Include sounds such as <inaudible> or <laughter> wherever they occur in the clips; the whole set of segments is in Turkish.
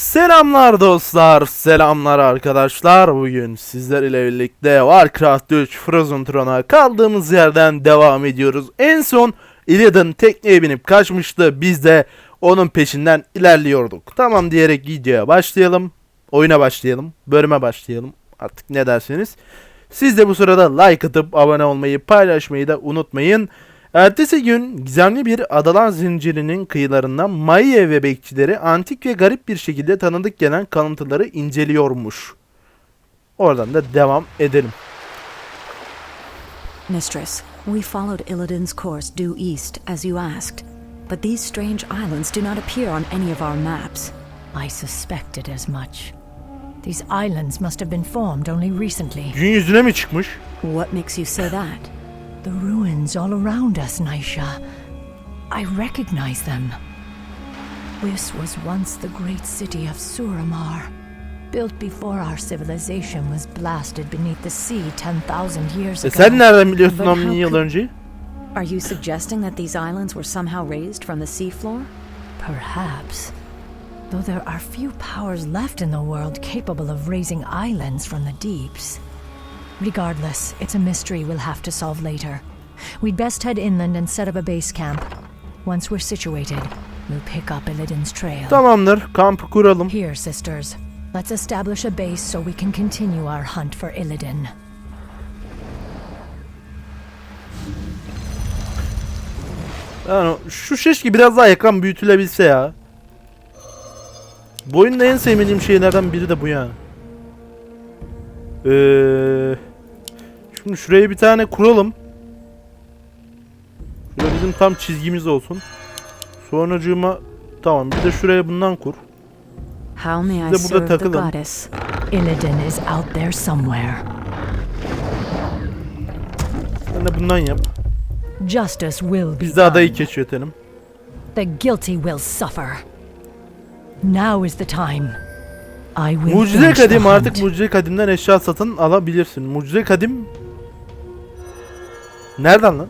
Selamlar dostlar, selamlar arkadaşlar. Bugün sizler ile birlikte Warcraft 3 Frozen Throne'a kaldığımız yerden devam ediyoruz. En son Illidan tekneye binip kaçmıştı. Biz de onun peşinden ilerliyorduk. Tamam diyerek videoya başlayalım. Oyuna başlayalım. Bölüme başlayalım. Artık ne derseniz. Siz de bu sırada like atıp abone olmayı, paylaşmayı da unutmayın. Ertesi gün gizemli bir adalar zincirinin kıyılarından Maiye ve bekçileri antik ve garip bir şekilde tanıdık gelen kalıntıları inceliyormuş. Oradan da devam edelim. Mistress, we followed Illidan's course due east, as you asked. But these strange islands do not appear on any of our maps. I suspected as much. These islands must have been formed only recently. Gün yüzüne mi çıkmış? What makes you say that? The ruins all around us, Naisha. I recognize them. This was once the great city of Suramar, built before our civilization was blasted beneath the sea 10,000 years ago. sen nereden biliyorsun But 10 how bin yıl could- önce? Are you suggesting that these islands were somehow raised from the seafloor? Perhaps. Though there are few powers left in the world capable of raising islands from the deeps. Regardless, it's a mystery we'll have to solve later. We'd best head inland and set up a base camp. Once we're situated, we'll pick up Illidan's trail. Tamamdır, kampı kuralım. Here, sisters, let's establish a base so we can continue our hunt for Illidan. Yani şu şeşki biraz daha ekran büyütülebilse ya. Bu oyunda en sevmediğim şeylerden biri de bu ya. Ee, şimdi şuraya bir tane kuralım. Şuraya bizim tam çizgimiz olsun. Sonracığıma tamam bir de şuraya bundan kur. How may I serve the goddess? Illidan is out there somewhere. Sen de bundan yap. Justice will be Biz de adayı keşfetelim. The guilty will suffer. Now is the time. I will Mucize kadim artık mucize kadimden eşya satın alabilirsin. Mucize kadim Nereden lan?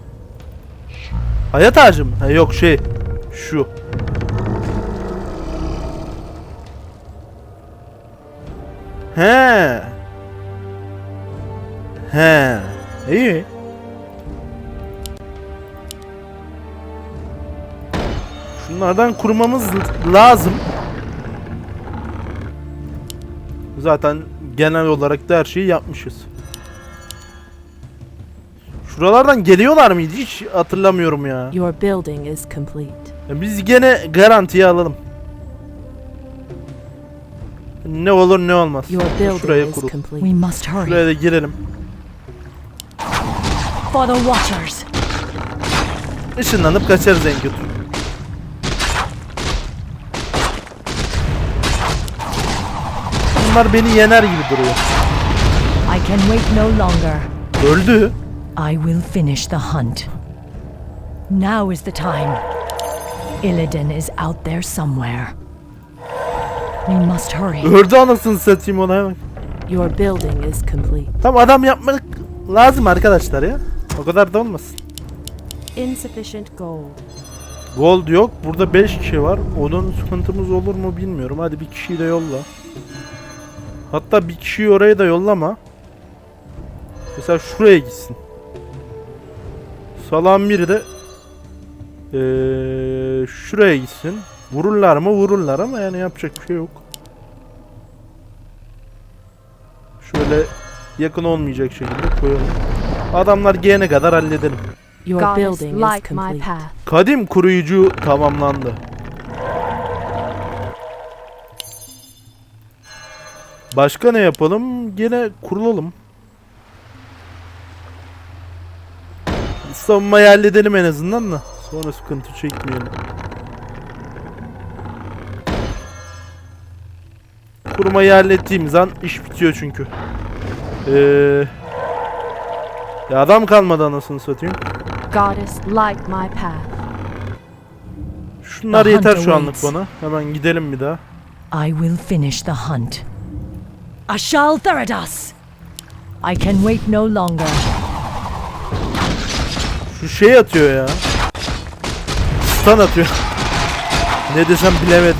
Hayat ağacı mı? Ha, yok şey şu. He. He. İyi. Şunlardan kurmamız lazım. Zaten genel olarak da her şeyi yapmışız. Şuralardan geliyorlar mıydı hiç hatırlamıyorum ya. Your building is complete. Ya Biz gene garantiye alalım. Ne olur ne olmaz. Şuraya kurul. We complete. must hurry. Şuraya da girelim. For the Watchers. Işınlanıp kaçarız en kötü. Bunlar beni yener gibi duruyor. I can wait no longer. Öldü. I will finish the hunt. Now is the time. Illidan is out there somewhere. We must hurry. Öldü anasını satayım ona hemen. Your building is complete. Tam adam yapmak lazım arkadaşlar ya. O kadar da olmasın. Insufficient gold. Gold yok. Burada 5 kişi var. Onun sıkıntımız olur mu bilmiyorum. Hadi bir kişiyi de yolla. Hatta bir kişiyi oraya da yollama. Mesela şuraya gitsin. Salam biri de eee, şuraya gitsin. Vururlar mı? Vururlar ama yani yapacak bir şey yok. Şöyle yakın olmayacak şekilde koyalım. Adamlar gelene kadar halledelim. Your building is complete. Kadim koruyucu tamamlandı. Başka ne yapalım? Gene kurulalım. Savunmayı halledelim en azından da. Sonra sıkıntı çekmeyelim. Kurmayı hallettiğimiz an iş bitiyor çünkü. Ee, ya adam kalmadı anasını satayım. Goddess, like my path. Şunlar The yeter şu anlık waits. bana. Hemen gidelim bir daha. I will finish the hunt. Ashal Theradas! I can wait no longer. Şu şey atıyor ya. Stun atıyor. <laughs> ne desem bilemedim.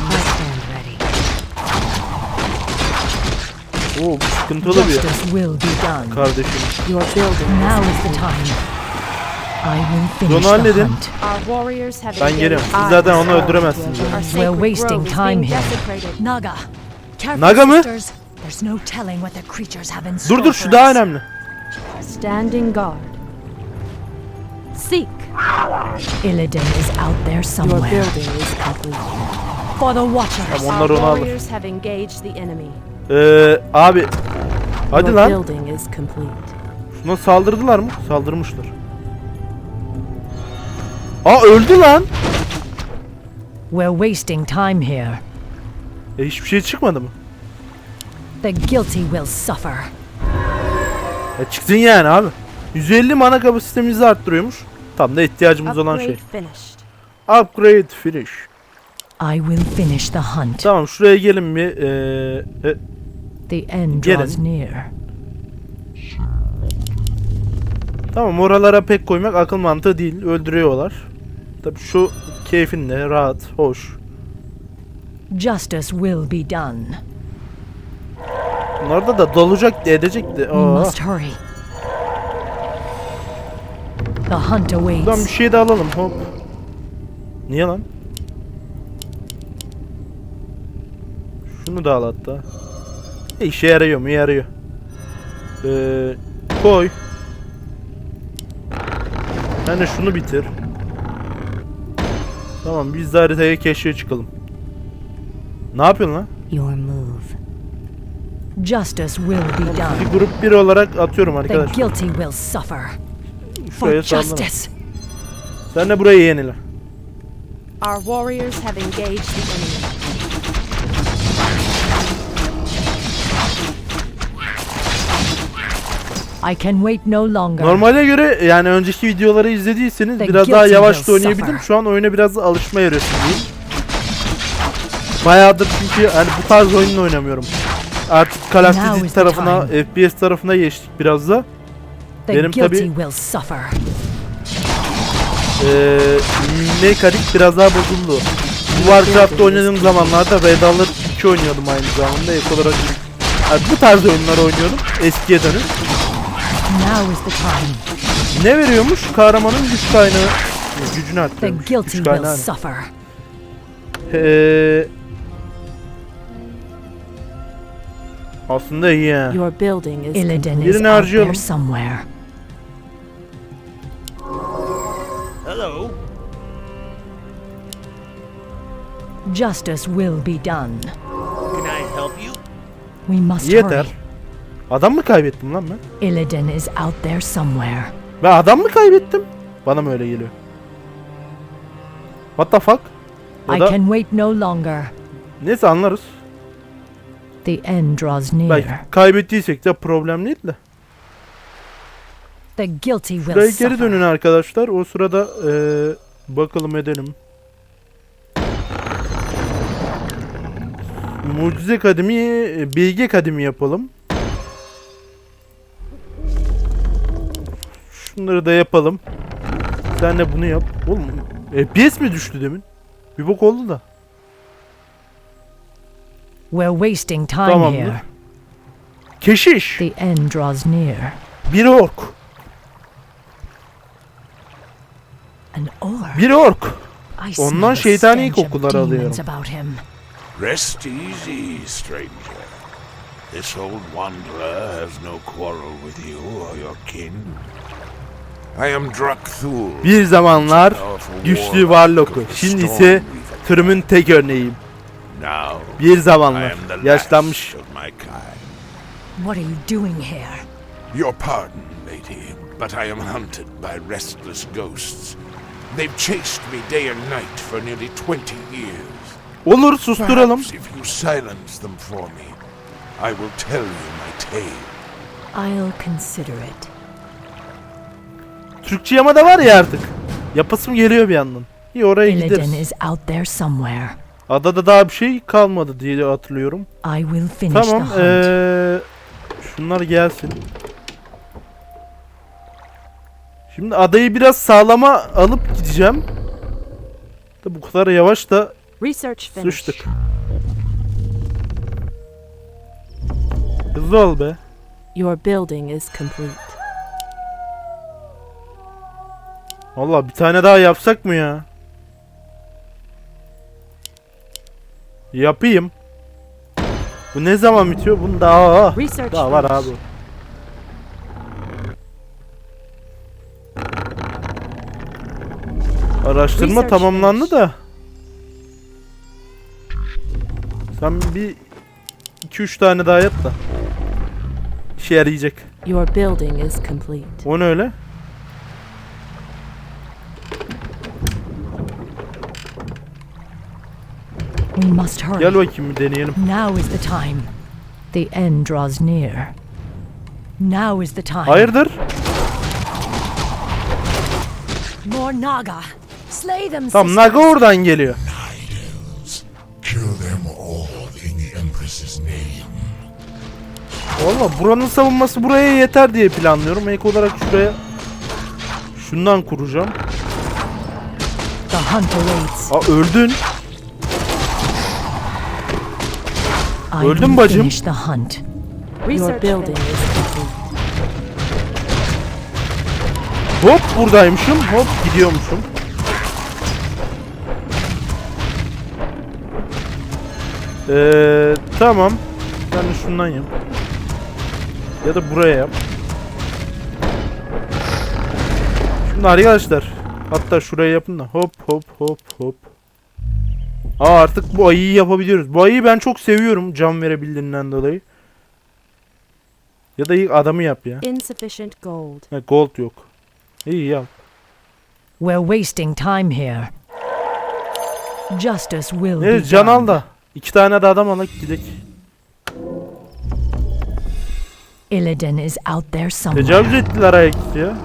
Oo bu sıkıntılı bir yer. Kardeşim. The halledin. Ben geliyorum. Siz zaten onu öldüremezsiniz. Naga. Naga mı? Dur dur şu daha önemli. Standing guard. Seek. Illidan is out there Your somewhere. building is complete. For the Watchers. Tamam onlar onu alır. have engaged the enemy. Ee, abi. Hadi Your lan. building is complete. Şuna saldırdılar mı? Saldırmışlar. Aa öldü lan. We're wasting time here. E, hiçbir şey çıkmadı mı? The guilty will suffer. E, çıksın yani abi. 150 mana kapasitemizi arttırıyormuş. Tam da ihtiyacımız olan şey. Upgrade finish. I will finish the hunt. Tamam şuraya gelin bir. Ee, e, The end draws near. tamam oralara pek koymak akıl mantığı değil. Öldürüyorlar. Tabi şu keyfinle rahat, hoş. Justice will be done. Bunlarda da dolacak edecekti. We Aa. must hurry. The hunt Buradan bir awaits. şey de alalım hop. Niye lan? Şunu da al hatta. E, işe yarıyor mu? Yarıyor. Ee, koy. De şunu bitir. Tamam biz de haritaya keşfe çıkalım. Ne yapıyorsun lan? Your move. Justice will be Bir done. grup bir olarak atıyorum The arkadaşlar. guilty will suffer. Şuraya sallama. Sen de burayı yenile. Our warriors have engaged the enemy. I can wait no longer. Normale göre yani önceki videoları izlediyseniz The biraz daha yavaş da oynayabildim. Şu an oyuna biraz alışma evresindeyim. Bayağıdır çünkü hani bu tarz oyunla oynamıyorum. Artık Call of Duty tarafına, FPS tarafına geçtik biraz da. The benim guilty tabii- will suffer. Ee, mekanik biraz daha bozuldu. Bu Warcraft oynadığım zamanlarda Red Alert 2 oynuyordum aynı zamanda. Ek olarak yani bu tarz oyunlar oynuyordum. Eskiye dönüp. Now is the time. Ne veriyormuş? Kahramanın güç kaynağı. Gücünü The arttırıyormuş. guilty Güç will kaynağı. suffer. Ee, aslında iyi ya. Your building is Illidan complete. is Birini out Justice will be done. Can I help you? We must Yeter. hurry. Adam mı kaybettim lan ben? Illidan is out there somewhere. Ben adam mı kaybettim? Bana mı öyle geliyor? What the fuck? Ya I da can wait no longer. neyse anlarız. The end draws near. Belki kaybettiysek de problem değil de. The guilty will Şuraya geri suffer. dönün arkadaşlar. O sırada eee, bakalım edelim. Mucize Kademi, e, Bilge Kademi yapalım. Şunları da yapalım. Sen de bunu yap. Oğlum FPS mi düştü demin? Bir bok oldu da. We're wasting time Tamamdır. here. Keşiş. The end draws near. Bir ork. An orc. Bir ork. Ondan şeytani kokular alıyorum. Demons about him. Rest easy, stranger. This old wanderer has no quarrel with you or your kin. I am Drakthul. Bir zamanlar powerful güçlü warlock varlıklı. of the Şimdi ise Stormweaver. türümün tek örneğiyim. Now, Bir I zamanlar am the yaşlanmış. last my kind. What are you doing here? Your pardon, lady, but I am hunted by restless ghosts. They've chased me day and night for nearly 20 years. Olur susturalım. Perhaps if you silence them for me, I will tell you my tale. I'll consider it. Türkçe yama da var ya artık. Yapasım geliyor bir yandan. İyi oraya Illidan gideriz. is out there somewhere. Adada daha bir şey kalmadı diye hatırlıyorum. I will finish Tamam. the hunt. Ee, şunlar gelsin. Şimdi adayı biraz sağlama alıp gideceğim. Da bu kadar yavaş da Research finished. sıçtık. Hızlı ol be. Your building is complete. Allah bir tane daha yapsak mı ya? Yapayım. Bu ne zaman bitiyor? Bunun daha Research daha var abi. Araştırma Research tamamlandı da. Sen bir 2-3 tane daha yap da. İşe yarayacak. Your building is complete. O ne öyle? We must hurry. Gel bakayım bir deneyelim. Now is the time. The end draws near. Now is the time. Hayırdır? More Naga. Slay them, sisters. Naga oradan geliyor. Valla buranın savunması buraya yeter diye planlıyorum. Ek olarak şuraya şundan kuracağım. The hunt awaits. Aa öldün. Öldün bacım. finish the hunt. Your Research building finished. is complete. Hop buradaymışım. Hop gidiyormuşum. Ee, tamam. Ben de şundan yap. Ya da buraya yap. Şimdi arkadaşlar. Hatta şuraya yapın da. Hop hop hop hop. Aa artık bu ayıyı yapabiliyoruz. Bu ayıyı ben çok seviyorum can verebildiğinden dolayı. Ya da ilk adamı yap ya. Insufficient gold. Ha, gold yok. İyi yap. We're wasting time here. Justice will be Ne can al da. İki tane de adam alak gidek. Illidan is out there somewhere. Tecavüz ettiler ayak ya.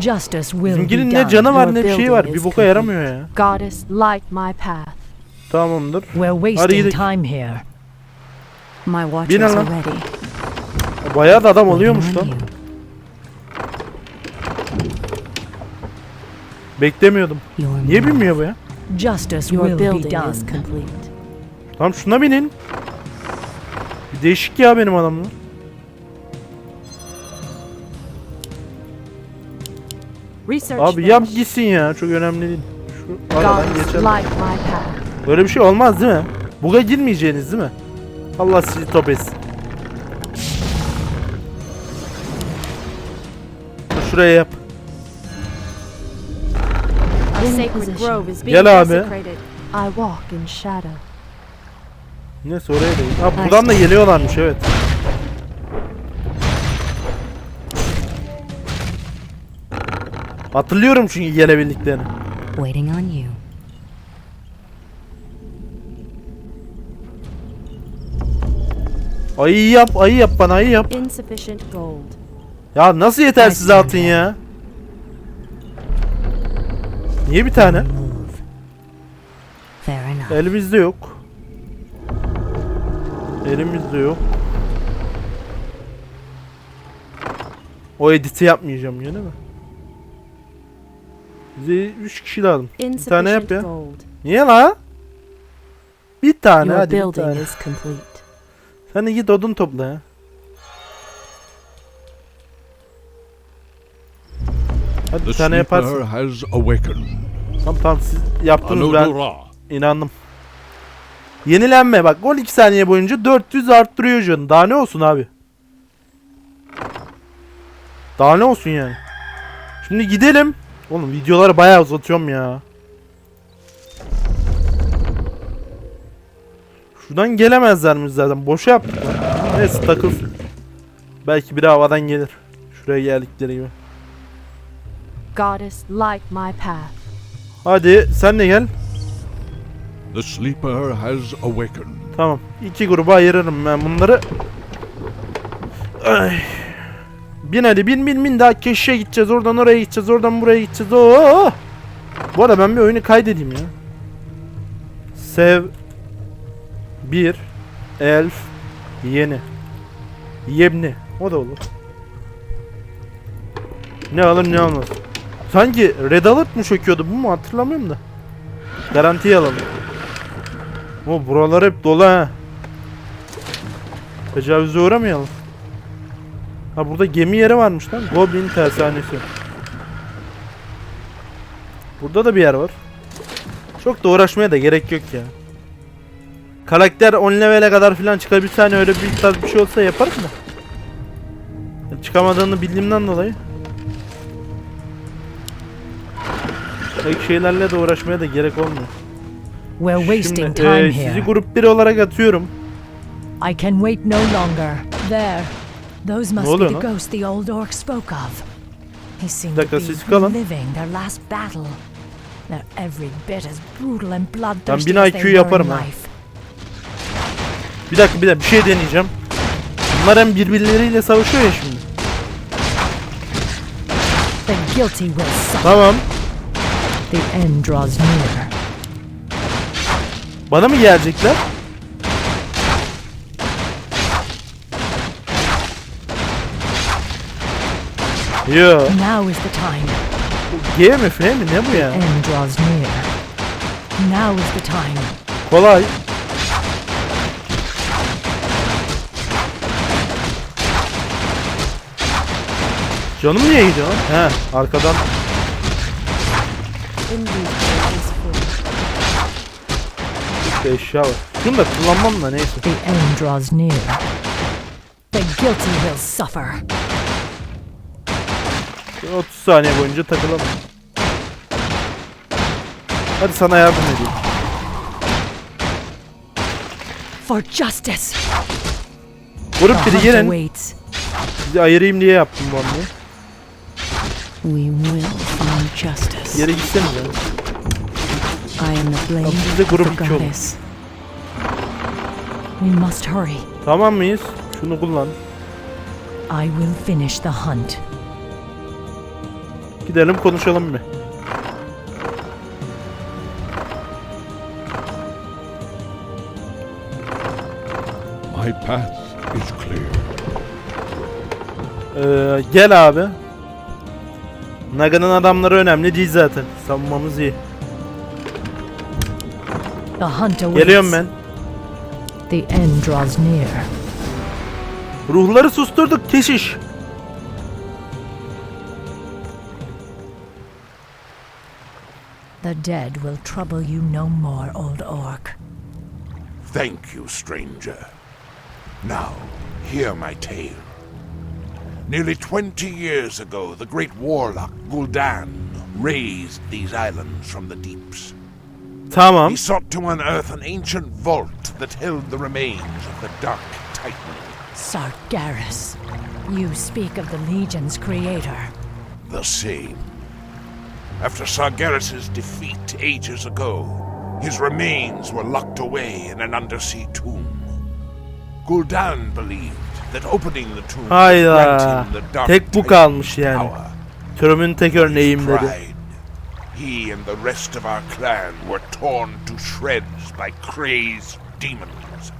Justice will be Bizimkinin done. ne canı var Your ne bir şey building var. is Bir boka complete. yaramıyor ya. Goddess, light my path. Tamamdır. We're Hadi wasting gidelim. time here. My watchers lan. are ready. Bayağı da adam oluyormuş lan. you. Beklemiyordum. Your Niye move. binmiyor bu ya? Justice Your will be building done. is complete. Tamam şuna binin. Bir değişik ya benim adamım. Abi yap gitsin ya. Çok önemli değil. Şu aradan geçelim. Böyle bir şey olmaz değil mi? Buga girmeyeceğiniz değil mi? Allah sizi top etsin. Şuraya yap. Gel abi. Neyse oraya değil. Ha buradan da geliyorlarmış evet. Hatırlıyorum çünkü gelebildiklerini. Waiting on you. Ayı yap, ayı yap bana ayı yap. Insufficient gold. Ya nasıl yetersiz altın ya? Niye bir tane? Elimizde yok. Elimizde yok. O editi yapmayacağım yine mi? Bize 3 kişi lazım. Bir tane yap ya. Niye la? Bir tane hadi bir tane. is complete. Sen de git odun topla ya. Hadi bir tane yaparsın. Tamam tamam siz yaptınız ben inandım. Yenilenme bak 12 saniye boyunca 400 arttırıyor canı. Daha ne olsun abi? Daha ne olsun yani? Şimdi gidelim. Oğlum videoları bayağı uzatıyorum ya. Şuradan gelemezler mi zaten? Boşa yaptık lan. Neyse takılsın. Belki biri havadan gelir. Şuraya geldikleri gibi. Goddess, light my path. Hadi sen de gel. The sleeper has awakened. Tamam. İki gruba ayırırım ben bunları. Ay. Bin hadi bin bin bin daha keşişe gideceğiz. Oradan oraya gideceğiz. Oradan buraya gideceğiz. Oo. Bu arada ben bir oyunu kaydedeyim ya. Sev bir elf yeni yebni o da olur. Ne alır ne almaz. Sanki Red Alert mı çöküyordu bu mu hatırlamıyorum da. Garantiye alalım. O buralar hep dolu ha. Tecavüze uğramayalım. Ha burada gemi yeri varmış lan. Goblin tersanesi. Burada da bir yer var. Çok da uğraşmaya da gerek yok ya. Karakter 10 level'e kadar falan çıkabilse hani öyle bir tarz bir şey olsa yaparım da. Çıkamadığını bildiğimden dolayı. Pek şeylerle de uğraşmaya da gerek olmuyor. We're wasting Şimdi time e, sizi here. grup 1 olarak atıyorum. I can wait no longer. There. Those must be the ghosts the old orc spoke of. They seem to be living their last battle. They're every bit as brutal and Ben bloodthirsty 1000 as IQ they were yaparım ha. life. Bir dakika bir dakika bir şey deneyeceğim. Bunlar hem birbirleriyle savaşıyor ya şimdi. The guilty will. Tamam. The end draws near. Bana mı gelecekler? Yo. Now is the time. G mi F mi ne bu ya? End draws near. Now is the time. Kolay. Canım niye lan? He arkadan. İşte eşya var. Şunu da kullanmam da neyse. The end draws near. The guilty will suffer. 30 saniye boyunca takılalım. Hadi sana yardım edeyim. For justice. The biri waits. Sizi ayırayım diye yaptım bu hamleyi. We will find justice. Yere gitsenize. I am the blade biz de of grup the iki olalım. goddess. We must hurry. Tamam mıyız? Şunu kullan. I will finish the hunt. Gidelim konuşalım mı? My path is clear. Ee, gel abi. Naga'nın adamları önemli değil zaten. Savunmamız iyi. The hunter waits. Geliyorum ben. The end draws near. Ruhları susturduk keşiş. The dead will trouble you no more, old orc. Thank you, stranger. Now, hear my tale. Nearly twenty years ago, the great warlock Gul'dan raised these islands from the deeps. Tamam. He sought to unearth an ancient vault that held the remains of the Dark Titan. Sargeras. You speak of the Legion's creator. The same. After Sargeras' defeat ages ago, his remains were locked away in an undersea tomb. Gul'dan believed that opening the tomb would grant Hayda. him the Dark Tek bu kalmış yani. power. Türümün tek örneğim dedi. Pride. He and the rest of our clan were torn to shreds by crazed demons.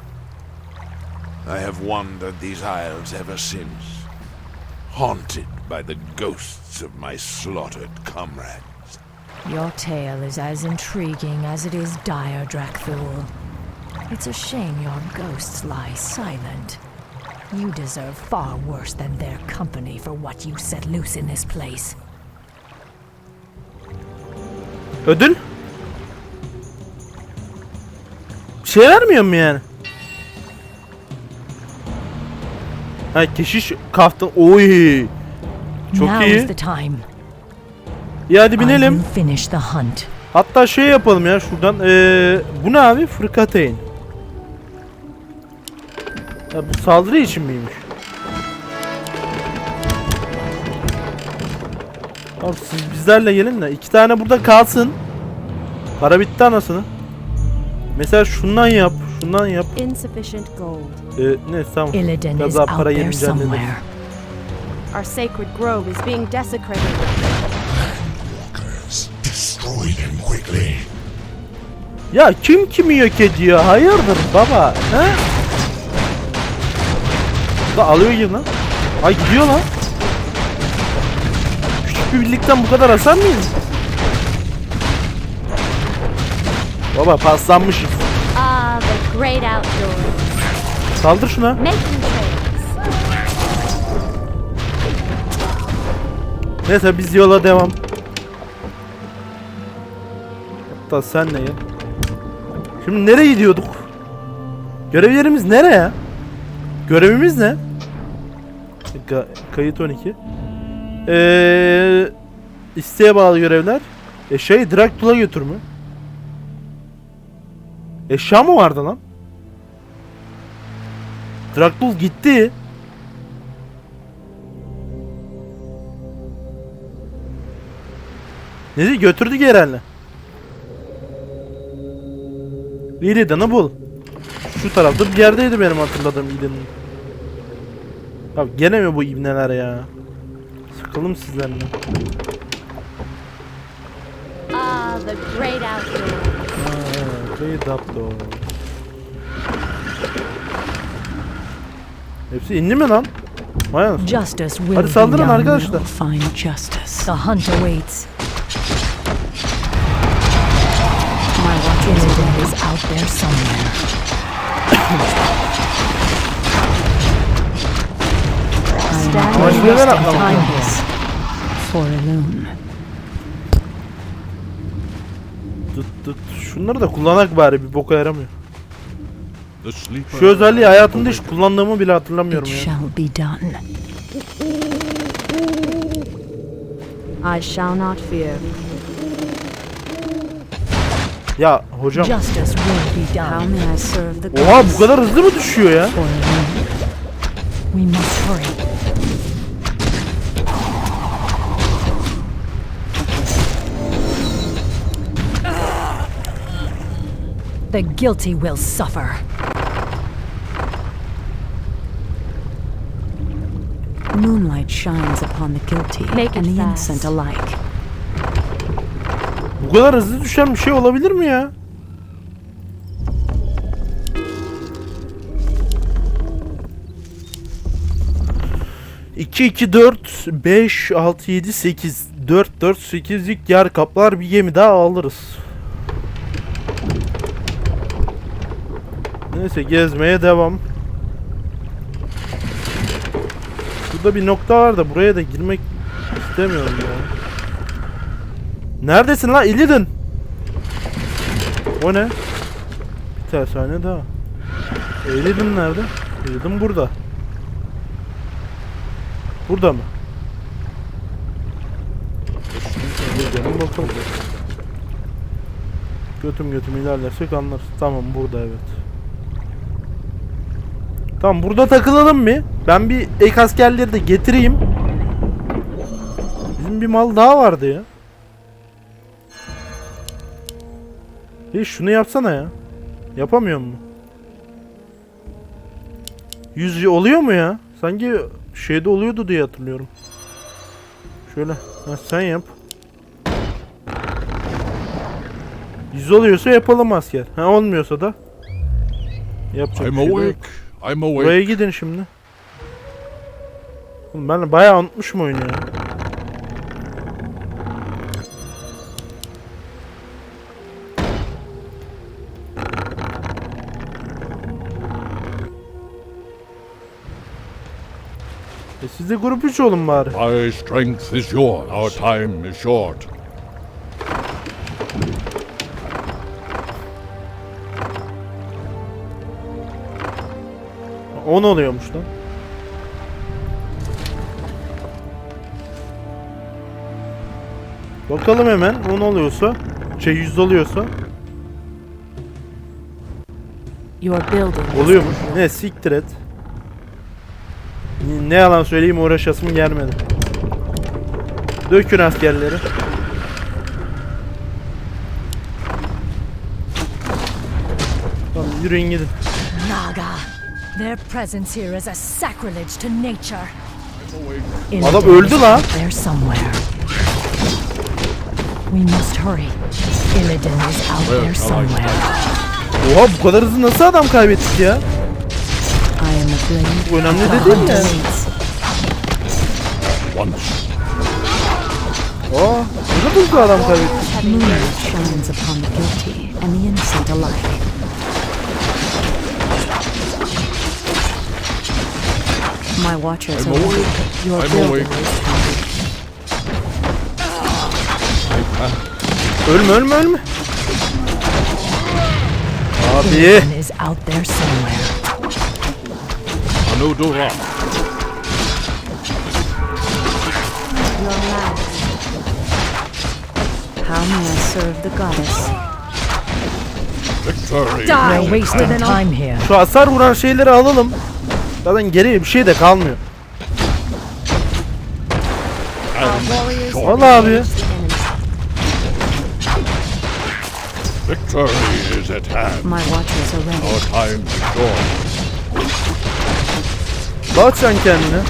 I have wandered these isles ever since, haunted by the ghosts of my slaughtered comrades. Your tale is as intriguing as it is dire, Drakthul. It's a shame your ghosts lie silent. You deserve far worse than their company for what you set loose in this place. Ödül? Bir şey vermiyor mu yani? Ha keşiş kaftın. Oy. Çok now iyi. is the time. İyi hadi binelim. will finish the hunt. Hatta şey yapalım ya şuradan. Ee, bu ne abi? Fırkateyn. Ya bu saldırı için miymiş? Tamam siz bizlerle gelin de iki tane burada kalsın. Para bitti anasını. Mesela şundan yap, şundan yap. Insufficient gold. Ee, ne tamam. Biraz daha para somewhere. Our sacred grove is being desecrated. Ya kim kimi yok ediyor? Hayırdır baba? He? Da alıyor lan. Ay gidiyor lan. Küçük bir birlikten bu kadar hasar mıyız? Baba paslanmışız. Ah, the great outdoors. Saldır şuna. Neyse biz yola devam. Hatta senle gel. Şimdi nereye gidiyorduk? Görev yerimiz nereye? Görevimiz ne? Ka- kayıt 12. Eee isteğe bağlı görevler. E şey Draktul'a götürme. Eşya mı vardı lan? Draktul gitti. Nereye götürdük herhalde. Iridan'ı bul. Şu tarafta bir yerdeydi benim hatırladığım Iridan'ın. Ya gene mi bu ibneler ya? Sıkıldım sizlerle. Ah, the great outdoors. Ha, Kayıt yaptı o. Hepsi indi mi lan? Vay anasını. Justice will Hadi be saldırın done. arkadaşlar. Find justice. The hunt awaits. Neden. Tut tut. Şunları da kullanak bari bir boka yaramıyor. Şu özelliği hayatımda hiç kullandığımı bile hatırlamıyorum It ya. shall be done. I shall not fear. Ya hocam. Oha bu kadar hızlı mı düşüyor ya? We must hurry. The guilty will suffer. Moonlight shines upon the guilty Make and it the fast. innocent alike. Bu kadar hızlı düşen bir şey olabilir mi ya? İki, iki, dört, beş, altı, yedi, sekiz. Dört, dört, sekizlik yer kaplar bir gemi daha alırız. Neyse gezmeye devam. Burada bir nokta var da buraya da girmek istemiyorum ya. Neredesin lan Illidan? O ne? Bir tersane daha. E, nerede? Illidan burada. Burada mı? Illidan'ın bakalım. Götüm götüm ilerlersek anlarız. Tamam burada evet. Tamam burada takılalım mı? Ben bir ek askerleri de getireyim. Bizim bir mal daha vardı ya. Hey şunu yapsana ya. Yapamıyor mu? Yüz oluyor mu ya? Sanki şeyde oluyordu diye hatırlıyorum. Şöyle. Ha, sen yap. Yüz oluyorsa yapalım asker. Ha olmuyorsa da. Yapacak I'm bir şey de yok. I'm awake. Buraya gidin şimdi. Oğlum ben bayağı unutmuşum oyunu ya. E siz de grup 3 olun bari. My strength is yours. Our time is short. On oluyormuş lan. Bakalım hemen 10 oluyorsa, şey 100 oluyorsa oluyormuş. Ne siktir et. Ne yalan söyleyeyim uğraşasım gelmedi. Dökün askerleri. Tamam yürüyün gidin. Naga. Their presence here is a sacrilege to nature. Adam öldü lan. There somewhere. We must hurry. Illidan is out there somewhere. Oha bu kadar hızlı nasıl adam kaybettik ya? Bu önemli de değil mi? Aa, ne kadar hızlı adam kaybettik. My watchers I'm are awake. Your I'm awake. Ölme ölme ölme. Abi. İs out there somewhere. Your last. How may I serve the goddess? Victory. We're wasting time here. Şu hasar vuran şeyleri alalım. Zaten geriye bir şey de kalmıyor. Valla abi. Victory is at hand. My watchers are ready. Our time is short. Bak sen kendine.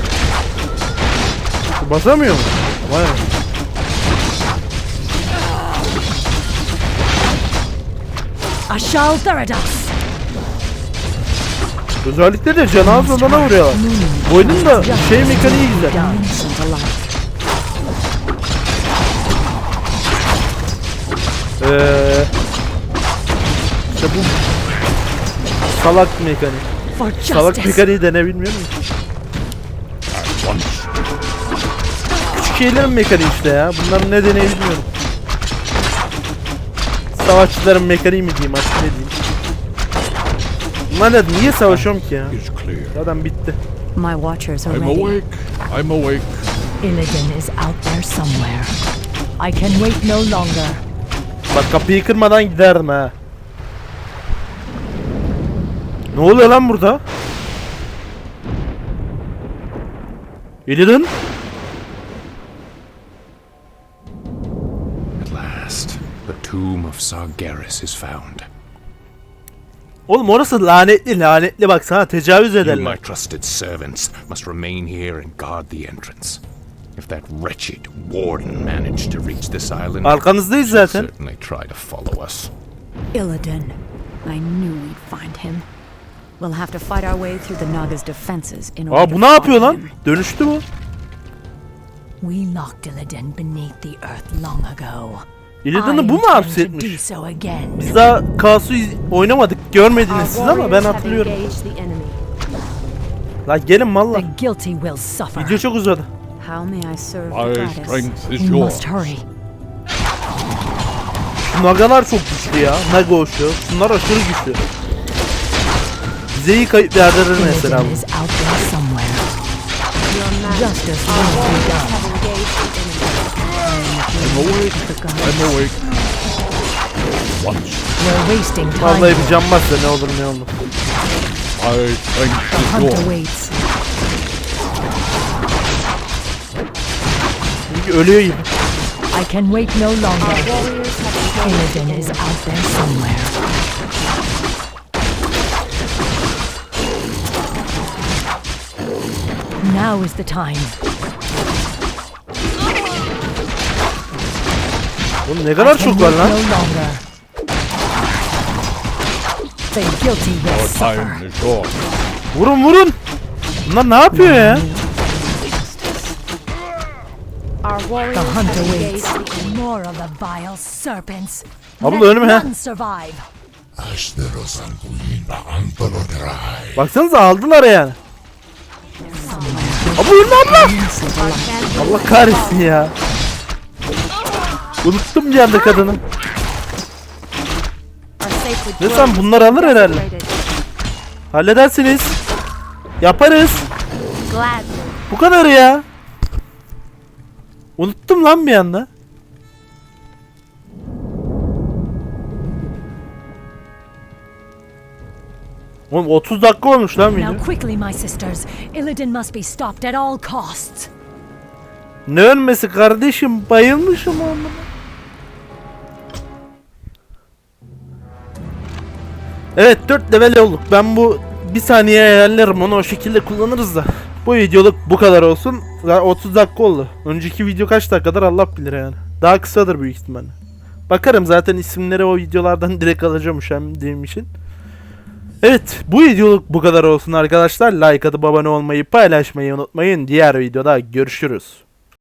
Basamıyor mu? Vay. Ashal Theridas! Özellikle de canı az olana vuruyorlar. Bu oyunun da şey mekaniği güzel. Eee... İşte bu salak mekanik. Salak mekaniği de ne bilmiyorum ki. At once. Küçük şeylerin mekaniği işte ya. Bunların ne deneyim bilmiyorum. Savaşçıların mekaniği mi diyeyim artık ne diyeyim. Bunlar ne? Niye savaşıyorum ki ya? Clear. Zaten bitti. My watchers are I'm ready. awake. I'm awake. Illidan is out there somewhere. I can wait no longer. Bak kapıyı kırmadan giderdim ha. Ne oluyor lan burada? Illidan? At last, the tomb of Sargeras is found. Oğlum orası lanetli lanetli bak sana tecavüz You, ederler. my trusted servants, must remain here and guard the entrance. If that wretched warden managed to reach this island, Arkanızdayız he'll zaten. certainly try to follow us. Illidan. I knew we'd find him. We'll have to fight our way through the Naga's defenses in order Aa bu ne yapıyor find lan? him. Dönüştü bu. We locked Illidan beneath the earth long ago. Illidan'ı I bu mu intend to do hapsetmiş? so again. Biz daha Kasu iz- oynamadık Görmediniz siz ama ben hatırlıyorum. La gelin suffer. Video çok uzadı. My strength is yours. must hurry. Şu Nagalar çok güçlü ya. Naga şu. Bunlar aşırı güçlü. Bize iyi kayıp yerdedir mesela. Enemy. I'm awake. I'm awake. Once. We're wasting time. Vallahi bir can varsa ne olur ne olur. Strength The is hunter yours. waits. Çünkü ölüyor gibi. I can wait no longer. Illidan is out there somewhere. Now is the time. Oğlum ne kadar I can çok var wait lan. No longer. The guilty will Our suffer. time is short. Vurun vurun. Bunlar ne yapıyor ya? Our The warriors have hunter waits. the. More of the vile serpents. Abla Let ha. none survive. Asteros anguina antoloterai. Baksanıza aldılar yani. Abi ölme abla. Allah kahretsin ya. Unuttum bir anda kadını. İs bunlar alır herhalde. Halledersiniz. Yaparız. Bu kadar ya. Unuttum lan bir anda. Oğlum 30 dakika olmuş lan video. Now quickly, my sisters. Illidan must be stopped at all costs. Ne ölmesi kardeşim bayılmışım ama. Evet 4 level olduk. Ben bu bir saniye ayarlarım onu o şekilde kullanırız da. Bu videoluk bu kadar olsun. Zaten 30 dakika oldu. Önceki video kaç dakikadır Allah bilir yani. Daha kısadır büyük ihtimalle. Bakarım zaten isimleri o videolardan <laughs> direkt alacağım üşendiğim için. Evet bu videoluk bu kadar olsun arkadaşlar. Like atıp abone olmayı paylaşmayı unutmayın. Diğer videoda görüşürüz.